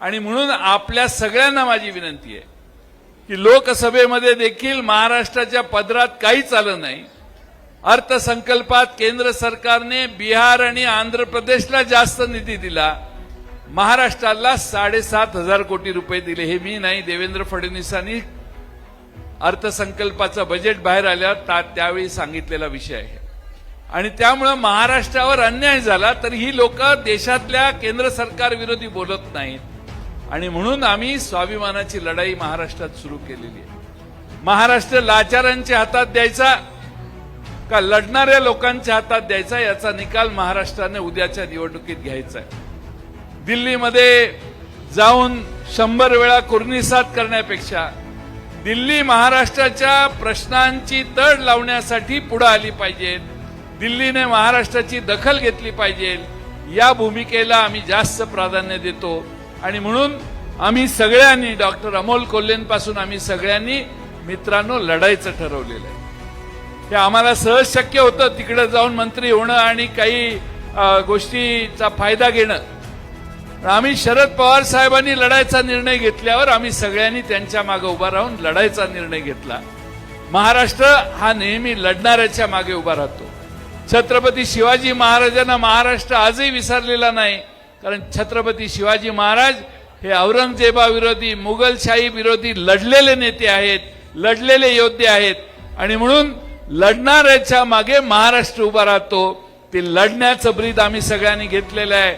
आणि म्हणून आपल्या सगळ्यांना माझी विनंती आहे की लोकसभेमध्ये देखील महाराष्ट्राच्या पदरात काहीच आलं नाही. अर्थसंकल्पात केंद्र सरकारने बिहार आणि आंध्र प्रदेशला जास्त निधी दिला. महाराष्ट्राला साडेसात हजार कोटी रुपये दिले. हे मी नाही देवेंद्र फडणवीसांनी अर्थसंकल्पाचं बजेट बाहेर आल्यावर ता- त्यावेळी सांगितलेला विषय आहे. आणि त्यामुळं महाराष्ट्रावर अन्याय झाला तर ही लोक देशातल्या केंद्र सरकार विरोधी बोलत नाहीत. आणि म्हणून आम्ही स्वाभिमानाची लढाई महाराष्ट्रात सुरू केलेली आहे. महाराष्ट्र लाचारांच्या हातात द्यायचा का लढणाऱ्या लोकांच्या हातात द्यायचा याचा निकाल महाराष्ट्राने उद्याच्या निवडणुकीत घ्यायचा आहे. दिल्लीमध्ये जाऊन शंभर वेळा कुर्निसात करण्यापेक्षा दिल्ली महाराष्ट्राच्या प्रश्नांची तड लावण्यासाठी पुढे आली पाहिजे. दिल्लीने महाराष्ट्राची दखल घेतली पाहिजे. या भूमिकेला आम्ही जास्त प्राधान्य देतो. आणि म्हणून आम्ही सगळ्यांनी डॉक्टर अमोल कोल्हेंपासून आम्ही सगळ्यांनी मित्रांनो लढायचं ठरवलेलं आहे. हे आम्हाला सहज शक्य होतं तिकडे जाऊन मंत्री होणं आणि काही गोष्टीचा फायदा घेणं. आम्ही शरद पवार साहेबांनी लढायचा निर्णय घेतल्यावर आम्ही सगळ्यांनी त्यांच्या मागे उभा राहून लढायचा निर्णय घेतला. महाराष्ट्र हा नेहमी लढणाऱ्याच्या मागे उभा राहतो. छत्रपती शिवाजी महाराजांना महाराष्ट्र आजही विसरलेला नाही. कारण छत्रपती शिवाजी महाराज हे औरंगजेबाविरोधी मुघलशाही विरोधी लढलेले नेते आहेत लढलेले योद्धे आहेत. आणि म्हणून लढणाऱ्याच्या मागे महाराष्ट्र उभा राहतो. ते लढण्याचं ब्रीद आम्ही सगळ्यांनी घेतलेलं आहे.